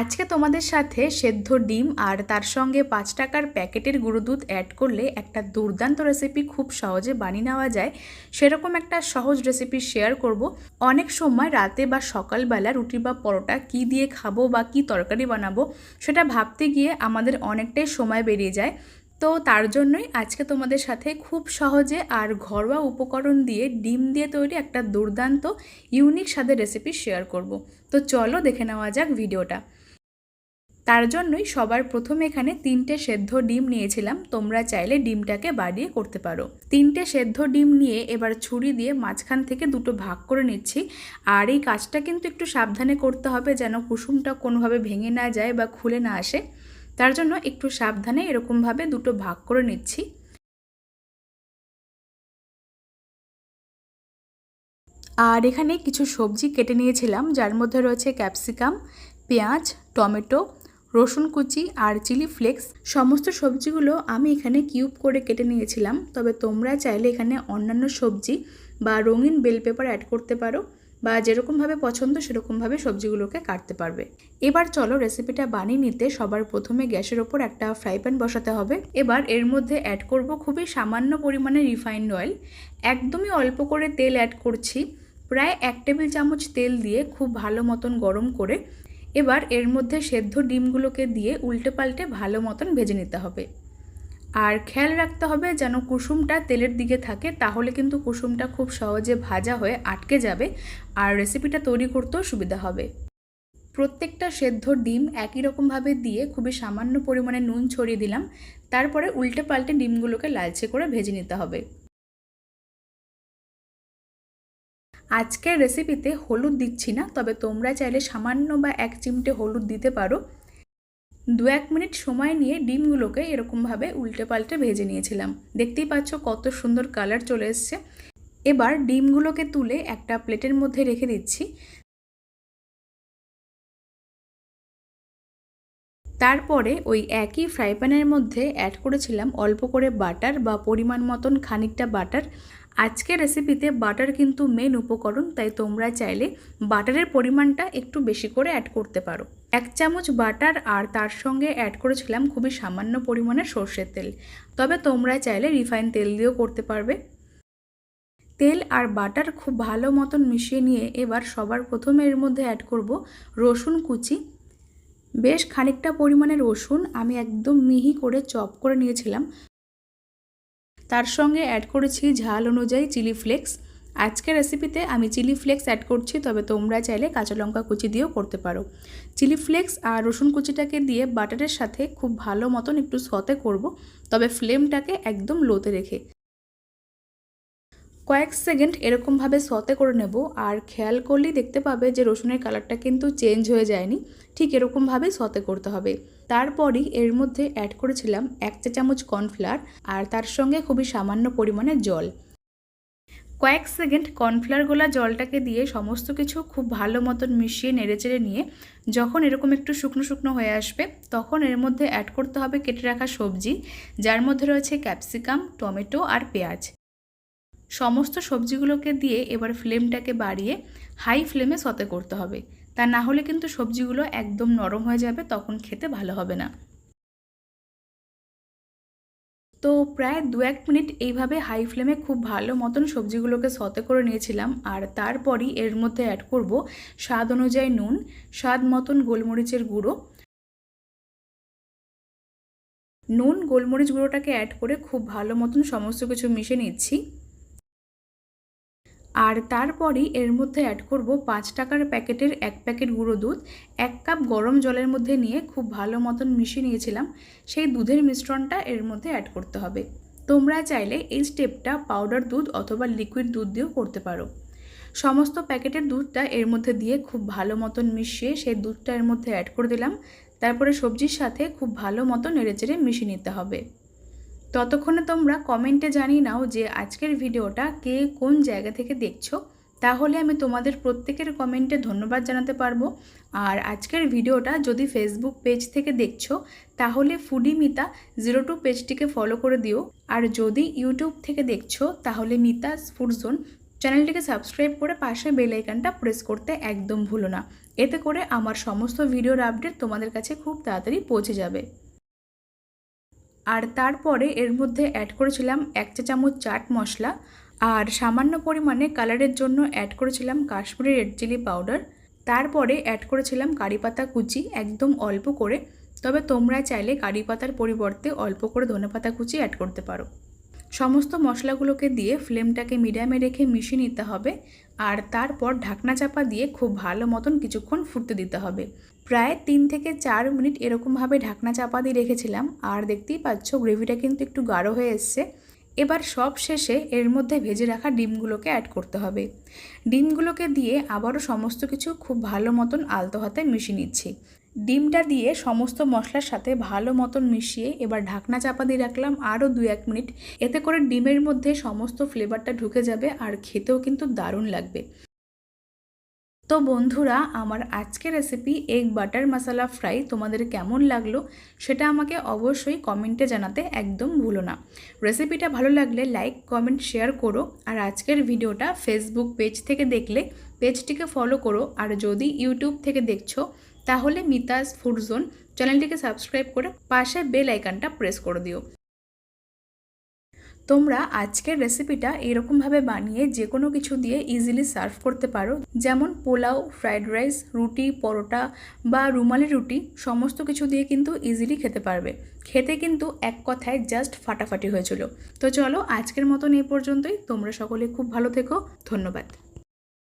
আজকে তোমাদের সাথে সেদ্ধ ডিম আর তার সঙ্গে পাঁচ টাকার প্যাকেটের গুঁড়ো দুধ অ্যাড করলে একটা দুর্দান্ত রেসিপি খুব সহজে বানিয়ে নেওয়া যায়। সেরকম একটা সহজ রেসিপি শেয়ার করব। অনেক সময় রাতে বা সকালবেলা রুটি বা পরোটা কি দিয়ে খাব বা কি তরকারি বানাবো সেটা ভাবতে গিয়ে আমাদের অনেকটাই সময় বেরিয়ে যায়। তো তার জন্যই আজকে তোমাদের সাথে খুব সহজে আর ঘরোয়া উপকরণ দিয়ে ডিম দিয়ে তৈরি একটা দুর্দান্ত ইউনিক স্বাদের রেসিপি শেয়ার করব। তো চলো দেখে নেওয়া যাক ভিডিওটা তার জন্যই সবার প্রথমে এখানে তিনটে সেদ্ধ ডিম নিয়েছিলাম। তোমরা চাইলে ডিমটাকে বাড়িয়ে করতে পারো। তিনটে সেদ্ধ ডিম নিয়ে এবার ছুরি দিয়ে মাঝখান থেকে দুটো ভাগ করে নিচ্ছি। আর এই কাজটা কিন্তু একটু সাবধানে করতে হবে যেন কুসুমটা কোনোভাবে ভেঙে না যায় বা খুলে না আসে। তার জন্য একটু সাবধানে এরকমভাবে দুটো ভাগ করে নিচ্ছি। আর এখানে কিছু সবজি কেটে নিয়েছিলাম, যার মধ্যে রয়েছে ক্যাপসিকাম, পেঁয়াজ, টমেটো রসুন কুচি আর চিলি ফ্লেক্স, সমস্ত সবজিগুলো আমি এখানে কিউব করে কেটে নিয়েছিলাম। তবে তোমরা চাইলে এখানে অন্যান্য সবজি বা রঙিন বেল পেপার অ্যাড করতে পারো বা যেরকমভাবে পছন্দ সেরকমভাবে সবজিগুলোকে কাটতে পারবে। এবার চলো রেসিপিটা বানিয়ে নিতে সবার প্রথমে গ্যাসের ওপর একটা ফ্রাই প্যান বসাতে হবে। এবার এর মধ্যে অ্যাড করব খুবই সামান্য পরিমাণে রিফাইন্ড অয়েল। একদমই অল্প করে তেল অ্যাড করছি। প্রায় এক টেবিল চামচ তেল দিয়ে খুব ভালো মতন গরম করে এবার এর মধ্যে সেদ্ধ ডিমগুলোকে দিয়ে উল্টে পাল্টে ভালো মতন ভেজে নিতে হবে। আর খেয়াল রাখতে হবে যেন কুসুমটা তেলের দিকে থাকে, তাহলে কিন্তু কুসুমটা খুব সহজে ভাজা হয়ে আটকে যাবে আর রেসিপিটা তৈরি করতেও সুবিধা হবে। প্রত্যেকটা সেদ্ধ ডিম একই রকমভাবে দিয়ে খুবই সামান্য পরিমাণে নুন ছড়িয়ে দিলাম, তারপরে উল্টে পাল্টে ডিমগুলোকে লালচে করে ভেজে নিতে হবে। আজকের রেসিপিতে হলুদ দিচ্ছি না, তবে তোমরা চাইলে সামান্য বা এক চিমটে হলুদ দিতে পারো। দু এক মিনিট সময় নিয়ে ডিমগুলোকে এরকমভাবে উল্টে পাল্টে ভেজে নিয়েছিলাম। দেখতেই পাচ্ছ কত সুন্দর কালার চলে এসছে। এবার ডিমগুলোকে তুলে একটা প্লেটের মধ্যে রেখে দিচ্ছি। তারপরে ওই একই ফ্রাই প্যানের মধ্যে অ্যাড করেছিলাম অল্প করে বাটার বা পরিমাণ মতন খানিকটা বাটার আজকের রেসিপিতে বাটার কিন্তু মেন উপকরণ, তাই তোমরা চাইলে বাটারের পরিমাণটা একটু বেশি করে অ্যাড করতে পারো। এক চামচ বাটার আর তার সঙ্গে অ্যাড করেছিলাম খুবই সামান্য পরিমাণে সর্ষের তেল। তবে তোমরা চাইলে রিফাইন তেল দিয়েও করতে পারবে। তেল আর বাটার খুব ভালো মতন মিশিয়ে নিয়ে এবার সবার প্রথমে এর মধ্যে অ্যাড করব রসুন কুচি। বেশ খানিকটা পরিমাণে রসুন আমি একদম মিহি করে চপ করে নিয়েছিলাম। তার সঙ্গে অ্যাড করেছি ঝাল অনুযায়ী চিলি ফ্লেক্স আজকের রেসিপিতে আমি চিলি ফ্লেক্স অ্যাড করছি, তবে তোমরা চাইলে কাঁচা লঙ্কা কুচি দিয়েও করতে পারো। চিলি ফ্লেক্স আর রসুন কুচিটাকে দিয়ে বাটারের সাথে খুব ভালো মতন একটু সতে করব, তবে ফ্লেমটাকে একদম লোতে রেখে। কয়েক সেকেন্ড এরকমভাবে সতে করে নেব আর খেয়াল করলেই দেখতে পাবে যে রসুনের কালারটা কিন্তু চেঞ্জ হয়ে যায়নি। ঠিক এরকমভাবেই সতে করতে হবে। তারপরই এর মধ্যে অ্যাড করেছিলাম এক চা চামচ কর্নফ্লাওয়ার আর তার সঙ্গে খুবই সামান্য পরিমাণে জল। কয়েক সেকেন্ড কর্নফ্লাওয়ারগুলা জলটাকে দিয়ে সমস্ত কিছু খুব ভালো মতন মিশিয়ে নেড়েচেড়ে নিয়ে যখন এরকম একটু শুকনো শুকনো হয়ে আসবে তখন এর মধ্যে অ্যাড করতে হবে কেটে রাখা সবজি, যার মধ্যে রয়েছে ক্যাপসিকাম, টমেটো আর পেঁয়াজ। সমস্ত সবজিগুলোকে দিয়ে এবার ফ্লেমটাকে বাড়িয়ে হাই ফ্লেমে সতে করতে হবে। তা না হলে কিন্তু সবজিগুলো একদম নরম হয়ে যাবে, তখন খেতে ভালো হবে না। তো প্রায় দু এক মিনিট এইভাবে হাই ফ্লেমে খুব ভালো মতন সবজিগুলোকে সতে করে নিয়েছিলাম, আর তারপরই এর মধ্যে অ্যাড করব স্বাদ অনুযায়ী নুন, স্বাদ মতন গোলমরিচের গুঁড়ো। নুন, গোলমরিচ গুঁড়োটাকে অ্যাড করে খুব ভালো মতন সমস্ত কিছু মিশে নিচ্ছি। আর তারপরই এর মধ্যে অ্যাড করব পাঁচ টাকার প্যাকেটের এক প্যাকেট গুঁড়ো দুধ, এক কাপ গরম জলের মধ্যে নিয়ে খুব ভালো মতন মিশিয়ে নিয়েছিলাম, সেই দুধের মিশ্রণটা এর মধ্যে অ্যাড করতে হবে। তোমরা চাইলে এই স্টেপটা পাউডার দুধ অথবা লিকুইড দুধ দিয়েও করতে পারো। সমস্ত প্যাকেটের দুধটা এর মধ্যে দিয়ে খুব ভালো মতন মিশিয়ে সেই দুধটা এর মধ্যে অ্যাড করে দিলাম, তারপরে সবজির সাথে খুব ভালো মতো নেড়েচেড়ে মিশিয়ে নিতে হবে। ততক্ষণে তোমরা কমেন্টে জানিয়ে নাও যে আজকের ভিডিওটা কে কোন জায়গা থেকে দেখছ। তাহলে আমি তোমাদের প্রত্যেকের কমেন্টে ধন্যবাদ জানাতে পারব। আর আজকের ভিডিওটা যদি ফেসবুক পেজ থেকে দেখছ, তাহলে ফুডি মিতা জিরো টু পেজটিকে ফলো করে দিও। আর যদি ইউটিউব থেকে দেখছ, তাহলে মিতা ফুড জোন চ্যানেলটিকে সাবস্ক্রাইব করে পাশে বেল আইকনটা প্রেস করতে একদম ভুলো না। এতে করে আমার সমস্ত ভিডিওর আপডেট তোমাদের কাছে খুব তাড়াতাড়ি পৌঁছে যাবে। আর তারপরে এর মধ্যে অ্যাড করেছিলাম এক চা চামচ চাট মশলা আর সামান্য পরিমাণে কালারের জন্য অ্যাড করেছিলাম কাশ্মীরি রেড চিলি পাউডার তারপরে অ্যাড করেছিলাম কারি পাতা কুচি একদম অল্প করে। তবে তোমরা চাইলে কারি পাতার পরিবর্তে অল্প করে ধনে পাতা কুচি অ্যাড করতে পারো। সমস্ত মশলাগুলোকে দিয়ে ফ্লেমটাকে মিডিয়ামে রেখে মিশিয়ে নিতে হবে আর তারপর ঢাকনা চাপা দিয়ে খুব ভালো মতন কিছুক্ষণ ফুটতে দিতে হবে। প্রায় তিন থেকে চার মিনিট এরকমভাবে ঢাকনা চাপা দিয়ে রেখেছিলাম আর দেখতেই পাচ্ছ গ্রেভিটা কিন্তু একটু গাঢ় হয়ে এসছে। এবার সব শেষে এর মধ্যে ভেজে রাখা ডিমগুলোকে অ্যাড করতে হবে। ডিমগুলোকে দিয়ে আবারও সমস্ত কিছু খুব ভালো মতন আলতো হাতে মিশিয়ে নিচ্ছি। ডিমটা দিয়ে সমস্ত মশলার সাথে ভালো মতন মিশিয়ে এবার ঢাকনা চাপা দিয়ে রাখলাম আরও দু এক মিনিট। এতে করে ডিমের মধ্যে সমস্ত ফ্লেভারটা ঢুকে যাবে আর খেতেও কিন্তু দারুণ লাগবে। তো বন্ধুরা, আমার আজকের recipe egg butter masala fry তোমাদের কেমন লাগল সেটা আমাকে অবশ্যই কমেন্টে জানাতে একদম ভুলো না। রেসিপিটা ভালো লাগলে লাইক, কমেন্ট, শেয়ার করো আর আজকের ভিডিওটা ফেসবুক পেজ থেকে দেখলে পেজটিকে ফলো করো আর যদি ইউটিউব থেকে দেখছ তাহলে মিতাস ফুড জোন চ্যানেলটিকে সাবস্ক্রাইব করে পাশে বেল আইকনটা প্রেস করে দিও। তোমরা আজকের রেসিপিটা এরকমভাবে বানিয়ে যে কোনো কিছু দিয়ে ইজিলি সার্ভ করতে পারো, যেমন পোলাও ফ্রাইড রাইস রুটি, পরোটা বা রুমালি রুটি, সমস্ত কিছু দিয়ে কিন্তু ইজিলি খেতে পারবে। খেতে কিন্তু এক কথায় জাস্ট ফাটাফাটি হয়েছিল। তো চলো আজকের মতন এই পর্যন্তই। তোমরা সকলে খুব ভালো থেকো। ধন্যবাদ।